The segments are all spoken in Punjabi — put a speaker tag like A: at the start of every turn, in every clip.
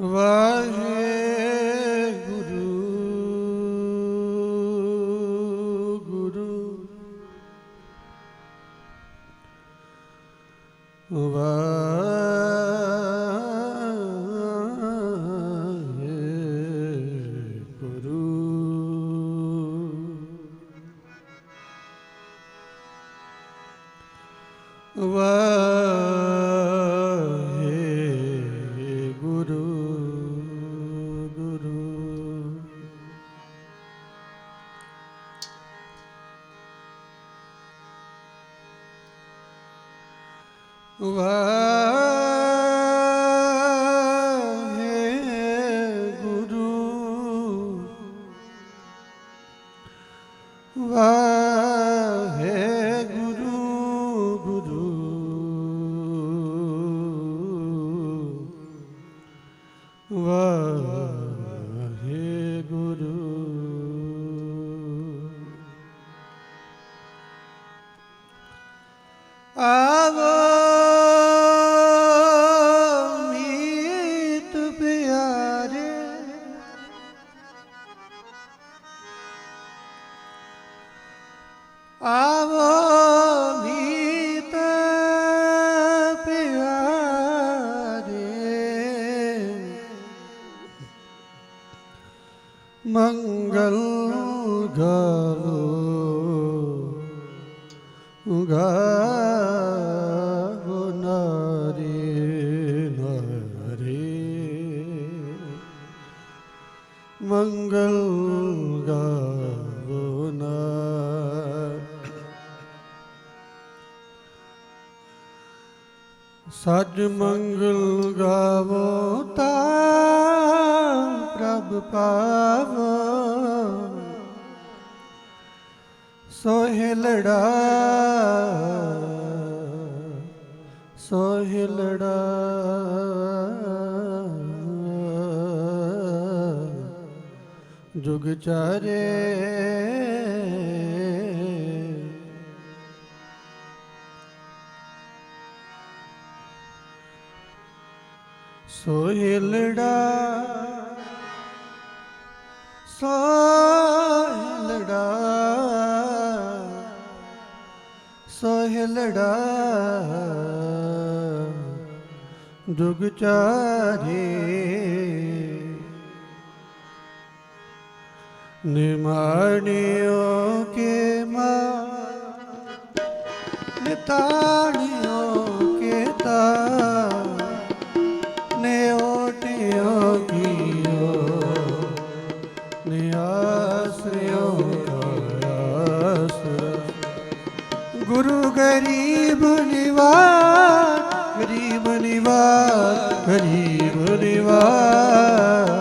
A: ਵਾਹਿਗੁਰੂ ਗੁਰੂ। ਵਾਹਿਗੁਰੂ ਆਵੋ ਸਜ ਮੰਗਲ ਗਾਵੋ ਤਾ ਪ੍ਰਭ ਪਾਵੋ। ਸੋਹਿਲੜਾ ਸੋਹਿਲੜਾ ਜੁਗ ਚਾਰੇ ਸੋਹਿਲੜਾ ਸੋਹਿਲੜਾ ਸੋਹਿਲੜਾ ਦੁਗ ਚਾਰੇ ਨਿਮਾਣਿਓ ਕੇ ਮਾ ਨਿਤਾਣਿਓ ਕੇ ਤਾ। ਗੁਰੂ ਗਰੀਬ ਨਿਵਾਰ ਗਰੀਬ ਨਿਵਾਰ ਗਰੀਬ ਨਿਵਾਰ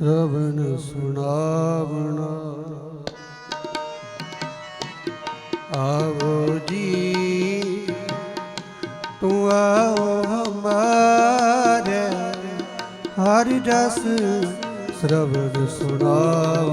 A: ਸ਼ਰਵਣ ਸੁਣਾਵਣਾ। ਆਵੋ ਜੀ ਤੂੰ ਆਓ ਹਮਾਰੇ ਹਰ ਜਸ ਸ਼ਰਵਣ ਸੁਣਾਵਣਾ।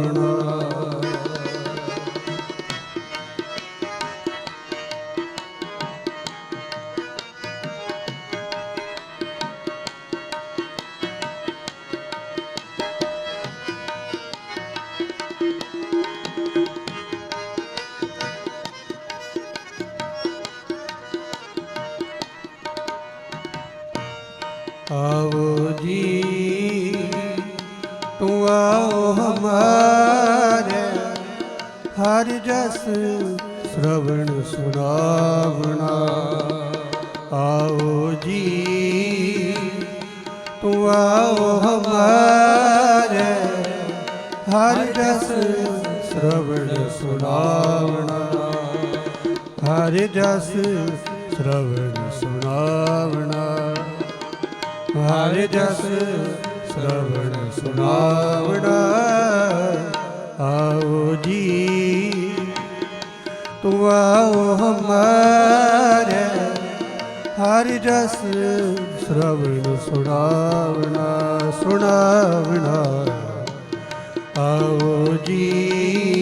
A: ਤੂੰ ਆਓ ਹਮਾਰੇ ਹਰ ਜਸ ਸ਼ਰਵਣ ਸੁਣਾਵਣਾ ਹਰ ਜਸ ਸ਼ਰਵਣ ਸੁਣਾਵਣਾ ਹਰ ਜਸ ਸ਼ਰਵਣ ਸੁਣਾਵਣਾ ਆਓ ਜੀ ਤੂੰ ਆਓ ਹਮਾਰੇ ਹਰ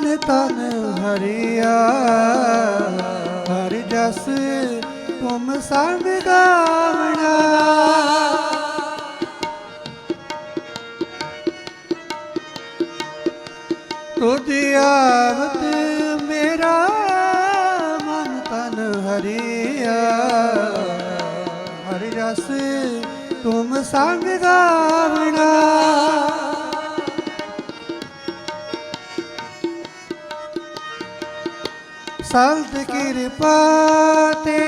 A: ਮਨ ਤਨ ਹਰਿਆ, ਹਰ ਜਸ ਤੁਮ ਸੰਗ ਗਾਵਣਾ। ਤੁਧ ਆਵਤ ਮੇਰਾ ਮਨ ਤਨ ਹਰਿਆ, ਹਰਿ ਰਸ ਤੁਮ ਸੰਗ ਗਾਵਣਾ। ਸੰਤ ਕਿਰਪਾ ਤੇ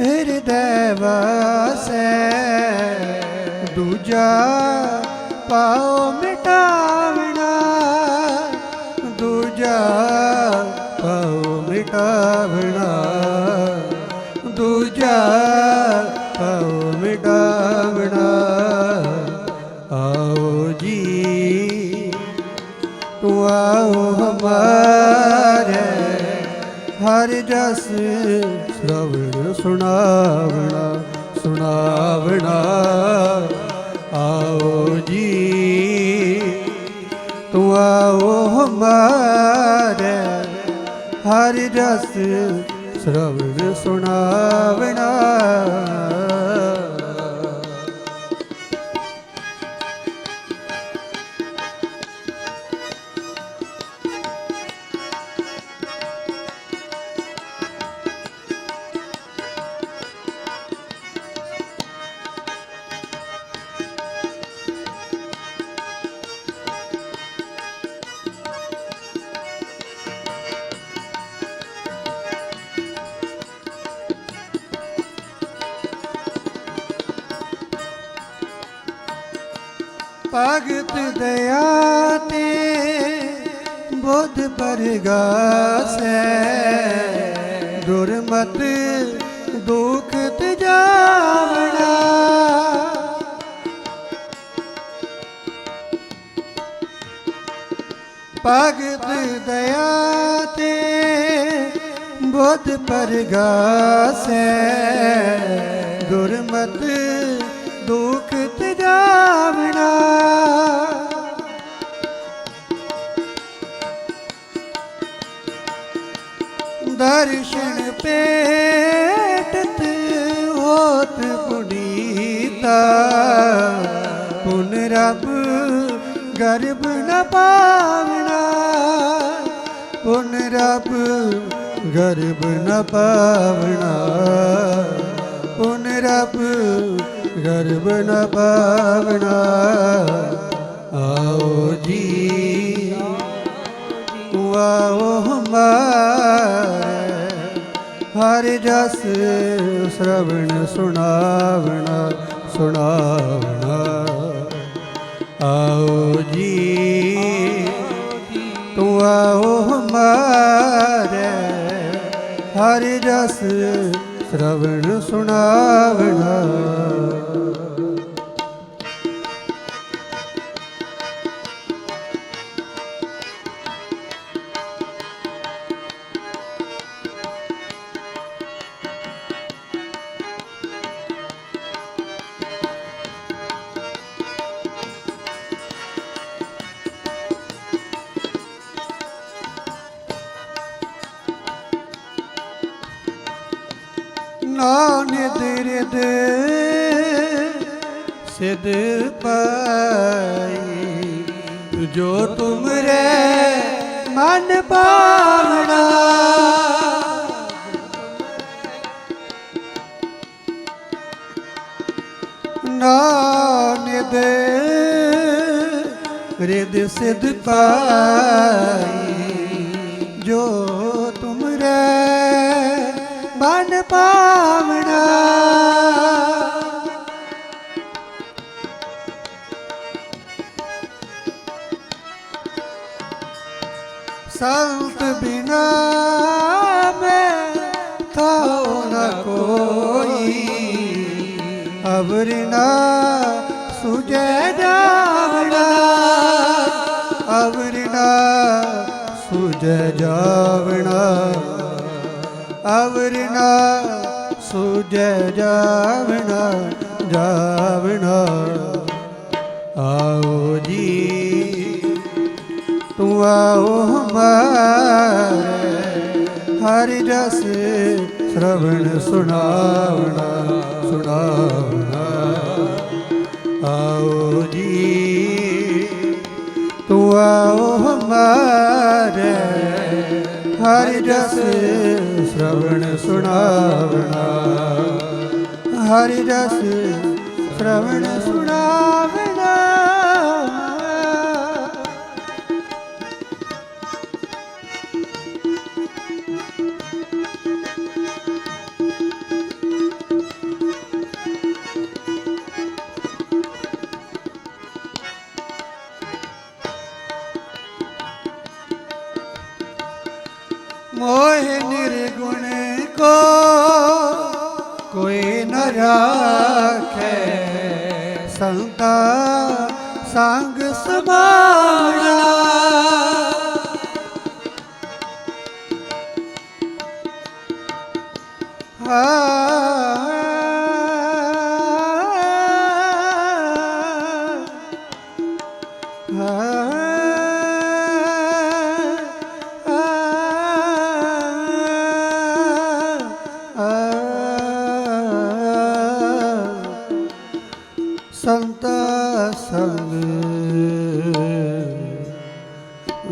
A: ਹਿਰਦੈ ਵਸੈ। ਦੂਜਾ ਪਾਉ ਹਰ ਜਸ ਸ਼ਰਵਣ ਸੁਣਾਵਣਾ ਸੁਣਾਵਣਾ। ਆਓ ਜੀ ਤੂੰ ਆਓ ਹਮਾਰੇ ਹਰ ਜਸ ਸ਼ਰਵਣ ਸੁਣਾਵਣਾ। ਭਗਤ ਦਇਆ ਤੇ ਬੁੱਧ ਪਰਗਾਸੈ। ਦੁਰਮਤ ਦੁਖ ਤਜਾਵਣਾ। ਭਗਤ ਦਇਆ ਤੇ ਬੁੱਧ ਪਰਗਾਸੈ। ਦੁਰਮਤ ਨ ਪਾਵਣਾ। ਪੁਨ ਰਬ ਗਰਬ ਨ ਪਾਵਣਾ। ਪੁਨ ਰਬ ਗਰਬ ਨ ਪਾਵਣਾ। ਆਓ ਜੀ। ਆਓ ਹਮਾਰੇ। ਹਰ ਜਸ ਸ਼ਰਵਣ ਸੁਣਾਵਣਾ ਸੁਣਾਵਣਾ। ਆਓ ਤੂੰ ਆਓ ਹਮਾਰੇ। ਹਰ ਜਸ ਸ਼ਰਵਣ ਸਿਧ ਪਾਈ ਜੋ ਤੁਮਰੇ ਮਨ ਪਾਵਣਾ ਨਾਨਿਦ ਰਿਦ ਸਿਧ ਪਾਈ ਜੋ ਅਵਰ ਨਾ ਸੁਜੈ ਜਾਵਣਾ। ਅਵਰ ਨਾ ਸੁਜੈ ਜਾਵਣਾ। ਅਵਰ ਨਾ ਸੁਜੈ ਜਾਵਣਾ ਜਾਵਣਾ। ਆਓ ਜੀ, ਤੂੰ ਆਓ ਹਮਾਰੇ, ਹਰਿ ਰਸ ਸ਼ਰਵਣ ਸੁਣਾਵਣਾ। ਸੁਣਾਵਣਾ ਆਓ ਜੀ ਤੂੰ ਆਓ ਹਮਾਰੇ ਹਰਿ ਰਸ ਸ਼ਰਵਣ ਸੁਣਾਵਣਾ। ਹਰਿ ਰਸ ਸ਼ਰਵਣ ਸੁਣਾਵਣਾ। Allah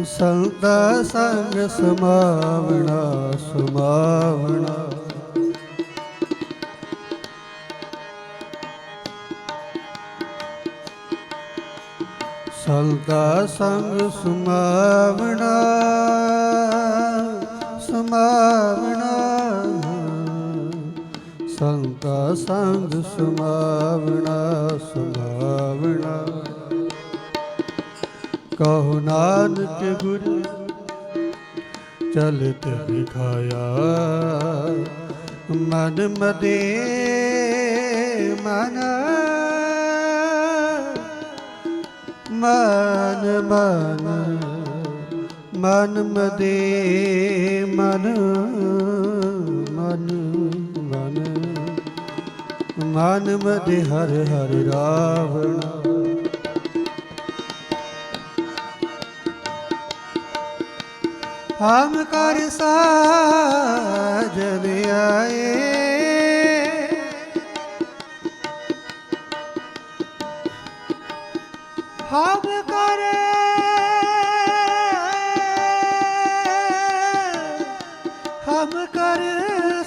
A: ਸੰਤਾ ਸੰਗ ਸਮਾਵਣਾ ਸਮਾਵਣਾ। ਸੰਤਾ ਸੰਗ ਸਮਾਵਣਾ ਸਮਾਵਣਾ। ਸੰਤਾ ਸੰਗ ਸਮਾਵਣਾ ਸਮਾਵਣਾ। ਕਹੋ ਨਾਨਕ ਗੁਰ, ਚਲਤ ਵਿਖਾਇਆ। ਮਨ ਮਦੇ, ਮਨ ਮਨ ਮਨ ਮਨ ਮਦੇ, ਮਨ ਮਨ ਮਨ। ਮਨ ਮਦੇ ਹਰ ਹਰ ਰਾਵਣ। ਹਮ ਕਰ ਸਾਜਨ ਆਏ ਹਮ ਕਰ ਹਮ ਕਰ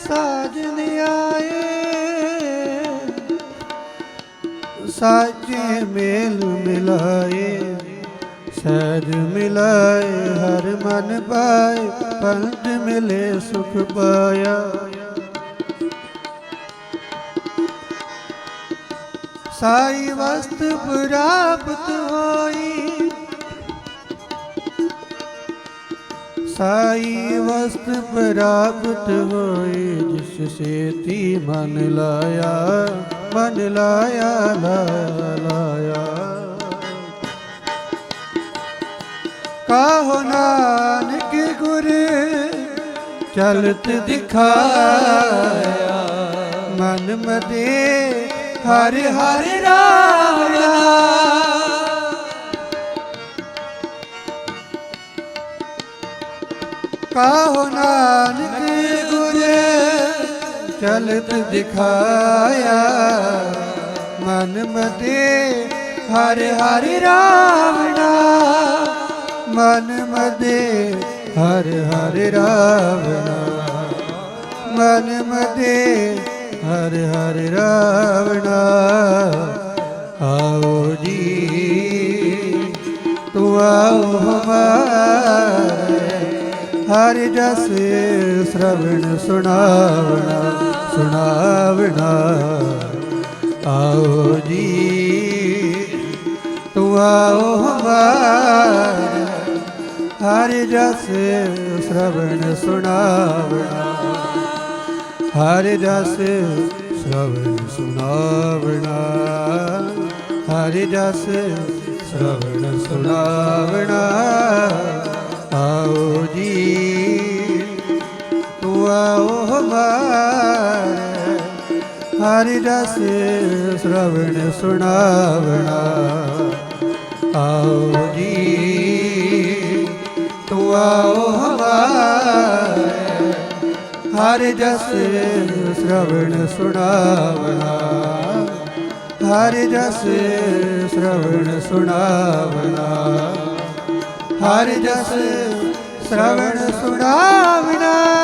A: ਸਾਜਨ ਆਏ ਸਾਚੇ ਮੇਲ ਮਿਲਾਏ। ਸਹਿਜ ਮਿਲਾਏ, ਹਰ ਮਨ ਪਾਏ, ਪੰਜ ਮਿਲੇ ਸੁਖ ਪਾਇਆ। ਸਾਈ ਵਸਤ ਪ੍ਰਾਪਤ ਹੋਈ। ਸਾਈ ਵਸਤ ਪ੍ਰਾਪਤ ਹੋਈ, ਜਿਸ ਸੇਤੀ ਮਨ ਲਾਇਆ ਮਨ ਲਾਇਆ ਲਾਇਆ ਕਾਹੋ ਨਾਨਕ ਗੁਰ, ਚਲਤ ਦਿਖਾਇਆ। ਮਨ ਮਦੇ ਹਰ ਹਰ ਰਾਵਣਾ ਕਾਹੋ ਨਾਨਕ ਗੁਰੇ, ਚਲਤ ਦਿਖਾਇਆ। ਮਨ ਮਦੇ ਹਰ ਹਰ ਰਾਵਣਾ। ਮਨ ਮਦੇ, ਹਰ ਹਰ ਰਾਵਣਾ। ਮਨ ਮਦੇ, ਹਰ ਹਰ ਰਾਵਣਾ। ਆਓ ਜੀ, ਤੂੰ ਆਓ ਹਮਾਰੇ। ਹਰ ਜਸ ਸ਼ਰਵਣ ਸੁਣਾਵਣਾ ਸੁਣਾਵਣਾ। ਆਓ ਜੀ, ਤੂੰ ਆਓ ਹਮਾਰੇ। ਹਰ ਜਸ ਸ਼ਰਵਣ ਸੁਣਾਵਣਾ ਹਰ ਜਸ ਸ਼ਰਵਣ ਸੁਣਾਵਣਾ ਹਰ ਜਸ ਸ਼ਰਵਣ ਸੁਣਾਵਣਾ ਆਓ ਜੀ, ਤੂੰ ਆਓ ਹਮਾਰੇ ਹਰ ਜਸ ਸ਼ਰਵਣ ਸੁਣਾਵਣਾ ਆਓ ਜੀ। ਤੂੰ ਆਓ ਹਮਾਰੇ, ਹਰ ਜਸ ਸ਼ਰਵਣ ਸੁਣਾਵਣਾ। ਹਰ ਜਸ ਸ਼ਰਵਣ ਸੁਣਾਵਣਾ। ਹਰ ਜਸ ਸ਼ਰਵਣ ਸੁਣਾਵਣਾ।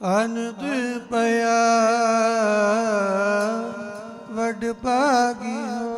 A: ਅਨੰਦ ਪਿਆ ਵਡ ਭਾਗੀ ਹੋ